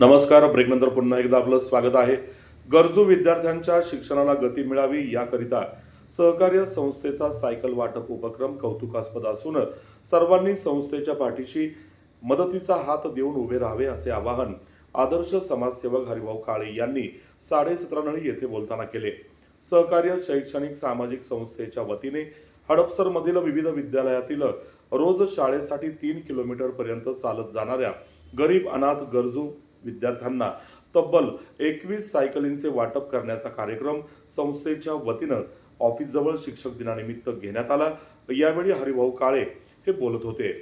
नमस्कार ब्रेकनंतर पुन्हा एकदा आपलं स्वागत आहे. गरजू विद्यार्थ्यांच्या शिक्षणाला गती मिळावी याकरिता सहकार्य संस्थेचा सायकल वाटप उपक्रम कौतुकास्पद असून सर्वांनी संस्थेच्या पाठीशी मदतीचा हात देऊन उभे राहावे असे आवाहन आदर्श समाजसेवक हरिभाऊ काळे यांनी साडेसतरा नळी येथे बोलताना केले. सहकार्य शैक्षणिक सामाजिक संस्थेच्या वतीने हडपसरमधील विविध विद्यालयातील रोज शाळेसाठी तीन किलोमीटरपर्यंत चालत जाणाऱ्या गरीब अनाथ गरजू विद्यार्थ्यांना तब्बल एकवीस सायकलींचे वाटप करण्याचा कार्यक्रम संस्थेच्या वतीनं ऑफिसजवळ शिक्षक दिनानिमित्त घेण्यात आला. यावेळी हरिभाऊ काळे हे बोलत होते.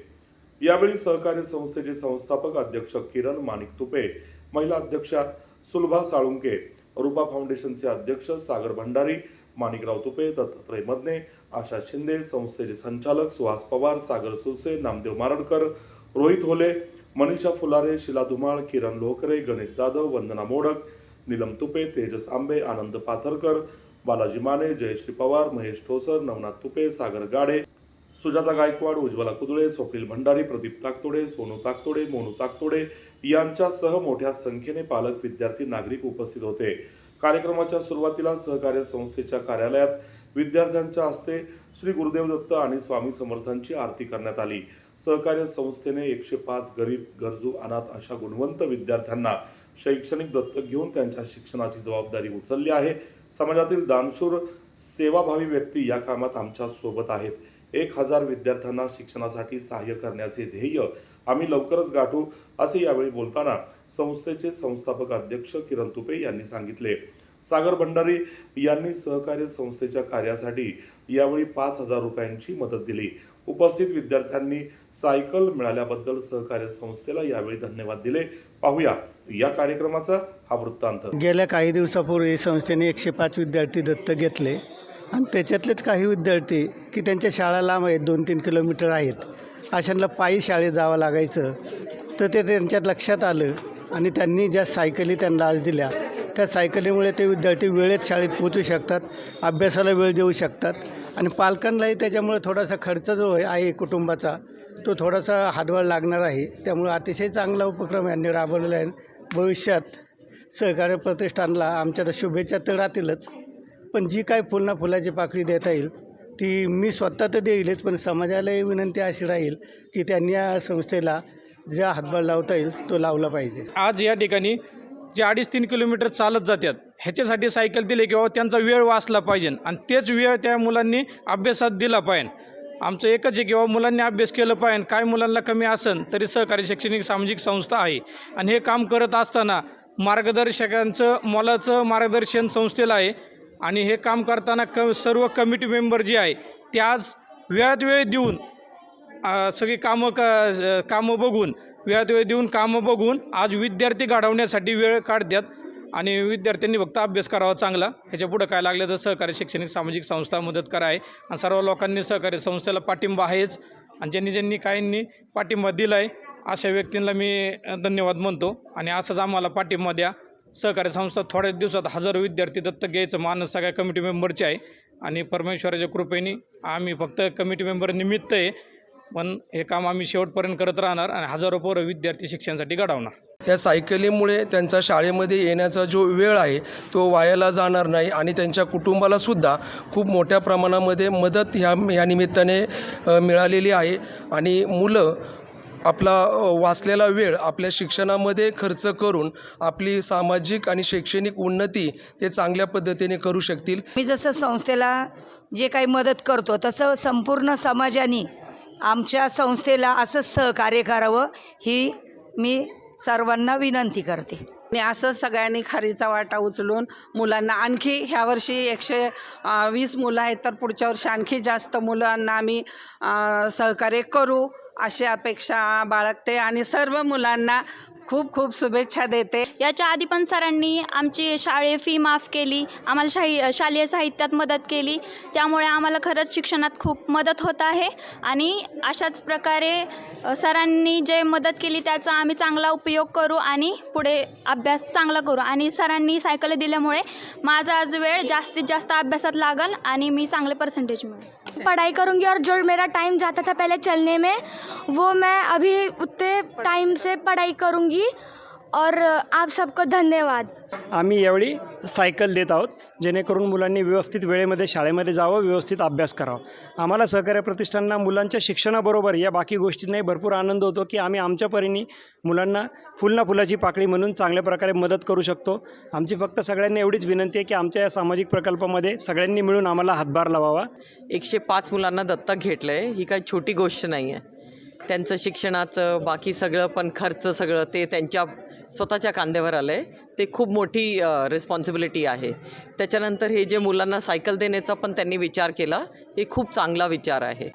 यावेळी सहकार्य संस्थेचे संस्थापक अध्यक्ष किरण माणिक तुपे महिला अध्यक्षा सुलभा साळुंके रुपा फाउंडेशनचे अध्यक्ष सागर भंडारी माणिकराव तुपे दत्तात्रय मदने आशा शिंदे संस्थेचे संचालक सुहास पवार सागर सुरसे नामदेव मारडकर रोहित होले मनीषा फुलारे शिला धुमाळ किरण लोकरे गणेश जाधव वंदना मोडक नीलम तुपे तेजस आंबे आनंद पाथरकर बालाजी माने जयश्री पवार महेश ठोसर नवनाथ तुपे सागर गाडे सुजाता गायकवाड उज्ज्वला कुदळे स्वप्नील भंडारी प्रदीप ताकतोडे सोनू ताकतोडे मोनू ताकतोडे यांच्यासह मोठ्या संख्येने पालक विद्यार्थी नागरिक उपस्थित होते. कार्यक्रमाच्या सुरुवातीला सहकार्य संस्थेच्या कार्यालयात विद्यार्थ्यांच्या हस्ते श्री गुरुदेव दत्त आणि स्वामी समर्थांची आरती करण्यात आली. सहकार्य संस्थेने एकशे पाच गरीब गरजू अनाथ अशा गुणवंत विद्यार्थ्यांना शैक्षणिक दत्तक घेऊन त्यांच्या शिक्षणाची जबाबदारी उचलली आहे. समाजातील दानशूर सेवाभावी व्यक्ती या कामात आमच्यासोबत आहेत. एक हजार विद्यार्थ्यांना शिक्षणासाठी सहाय्य करण्याचे ध्येय आम्ही लवकरच गाठू असे यावेळी बोलताना संस्थेचे संस्थापक अध्यक्ष किरण तुपे यांनी सांगितले. सागर भंडारी यांनी सहकार्य संस्थेच्या कार्यासाठी यावेळी पाच हजार रुपयांची मदत दिली. उपस्थित विद्यार्थ्यांनी सायकल मिळाल्याबद्दल सहकार्य संस्थेला यावेळी धन्यवाद दिले. पाहूया या कार्यक्रमाचा हा वृत्तांत. गेल्या काही दिवसापूर्वी संस्थेने एकशे पाच विद्यार्थी दत्तक घेतले. आणि त्याच्यातलेच काही विद्यार्थी की त्यांच्या शाळा लांब आहेत दोन तीन किलोमीटर आहेत. अशांना पायी शाळेत जावं लागायचं. तर ते त्यांच्या लक्षात आलं आणि त्यांनी ज्या सायकली त्यांना आज दिल्या त्या सायकलीमुळे ते विद्यार्थी वेळेत शाळेत पोचू शकतात अभ्यासाला वेळ देऊ शकतात आणि पालकांनाही त्याच्यामुळे थोडासा खर्च जो आहे कुटुंबाचा तो थोडासा हातभार लागणार आहे. त्यामुळे अतिशय चांगला उपक्रम यांनी राबवलेला आहे. भविष्यात सहकार्य प्रतिष्ठानला आमच्या तर शुभेच्छा तर राहतीलच पण जी काय फुलना फुलाची पाकळी देता येईल ती मी स्वतः तर देईलच पण समाजालाही विनंती अशी राहील की त्यांनी या संस्थेला ज्या हातभार लावता येईल तो लावला पाहिजे. आज या ठिकाणी जे अडीच तीन किलोमीटर चालत जातात ह्याच्यासाठी सायकल दिले किंवा त्यांचा वेळ वाचला पाहिजे. आणि तेच वेळ त्या मुलांनी अभ्यासात दिला पाहिजे. आमचं एकच आहे किंवा मुलांनी अभ्यास केलं पाहिजे. काय मुलांना कमी असेल तरी सहकारी शैक्षणिक सामाजिक संस्था आहे. आणि हे काम करत असताना मार्गदर्शकांचं मोलाचं मार्गदर्शन संस्थेला आहे. आणि हे काम करताना क सर्व कमिटी मेंबर जे आहे ते आज वेळात वेळ देऊन सगळी कामं का कामं बघून वेळात वेळ देऊन कामं बघून आज विद्यार्थी घडवण्यासाठी वेळ काढतात आणि विद्यार्थ्यांनी फक्त अभ्यास करावा चांगला. ह्याच्या पुढं काय लागलं तर सहकारी शैक्षणिक सामाजिक संस्था मदत करा आहे. आणि सर्व लोकांनी सहकारी संस्थेला पाठिंबा आहेच. आणि ज्यांनी ज्यांनी काहींनी पाठिंबा दिला आहे अशा व्यक्तींना मी धन्यवाद म्हणतो. आणि असंच आम्हाला पाठिंबा द्या. सहकारी संस्था थोड्याच दिवसात हजारो विद्यार्थी दत्तक घ्यायचं. मानस सगळ्या कमिटी मेंबरचे आहे. आणि परमेश्वराच्या कृपेने आम्ही फक्त कमिटी मेंबर निमित्त आहे. पण हे काम आम्ही शेवटपर्यंत करत राहणार आणि हजारो पोरं विद्यार्थी शिक्षणासाठी घडवणार. या सायकलीमुळे त्यांचा शाळेमध्ये येण्याचा जो वेळ आहे तो वायाला जाणार नाही आणि त्यांच्या कुटुंबाला सुद्धा खूप मोठ्या प्रमाणामध्ये मदत ह्या ह्या निमित्ताने मिळालेली आहे. आणि मुलं आपला वाचलेला वेळ आपल्या शिक्षणामध्ये खर्च करून आपली सामाजिक आणि शैक्षणिक उन्नती ते चांगल्या पद्धतीने करू शकतील. मी जसं संस्थेला जे काही मदत करतो तसं संपूर्ण समाजाने आमच्या संस्थेला असंच सहकार्य करावं ही मी सर्वांना विनंती करते. आणि असं सगळ्यांनी खारीचा वाटा उचलून मुलांना आणखी ह्या वर्षी एकशे वीस मुलं आहेत तर पुढच्या वर्षी आणखी जास्त मुलांना आम्ही सहकार्य करू अशी अपेक्षा बाळगते आणि सर्व मुलांना खूप खूप शुभेच्छा देते. याच्या आधी पण सरांनी आमची शाळे फी माफ केली आम्हाला शाही शालेय साहित्यात मदत केली. त्यामुळे आम्हाला खरंच शिक्षणात खूप मदत होत आहे आणि अशाच प्रकारे सरांनी जे मदत केली त्याचा आम्ही चांगला उपयोग करू आणि पुढे अभ्यास चांगला करू. आणि सरांनी सायकल दिल्यामुळे माझा आज वेळ जास्तीत जास्त अभ्यासात लागल आणि मी चांगले पर्सेंटेज मिळेल पढ़ाई करूँगी और जो मेरा टाइम जाता था पहले चलने में वो मैं अभी उतने टाइम से पढ़ाई करूँगी. और आप सबको धन्यवाद. आम्ही यावेळी सायकल देत आहोत जेणेकरून मुलांनी व्यवस्थित वेळेमध्ये शाळेमध्ये जावं व्यवस्थित अभ्यास करावा. आम्हाला सहकार्य प्रतिष्ठानना मुलांच्या शिक्षणाबरोबर या बाकी गोष्टींनाही भरपूर आनंद होतो की आम्ही आमच्या परीने मुलांना फुल ना फुलाची पाकळी म्हणून चांगल्या प्रकारे मदत करू शकतो. आमची फक्त सगळ्यांनी एवढीच विनंती आहे की आमच्या या सामाजिक प्रकल्पामध्ये सगळ्यांनी मिळून आम्हाला हातभार लावावा. एकशे पाच मुलांना दत्तक घेतलं आहे ही काही छोटी गोष्ट नाही आहे त्यांचं शिक्षणाचं बाकी सगळं पण खर्च सगळं ते त्यांच्या स्वतःच्या कांद्यावर आलं आहे ते खूप मोठी रिस्पॉन्सिबिलिटी आहे. त्याच्यानंतर हे जे मुलांना सायकल देण्याचा पण त्यांनी विचार केला हे खूप चांगला विचार आहे.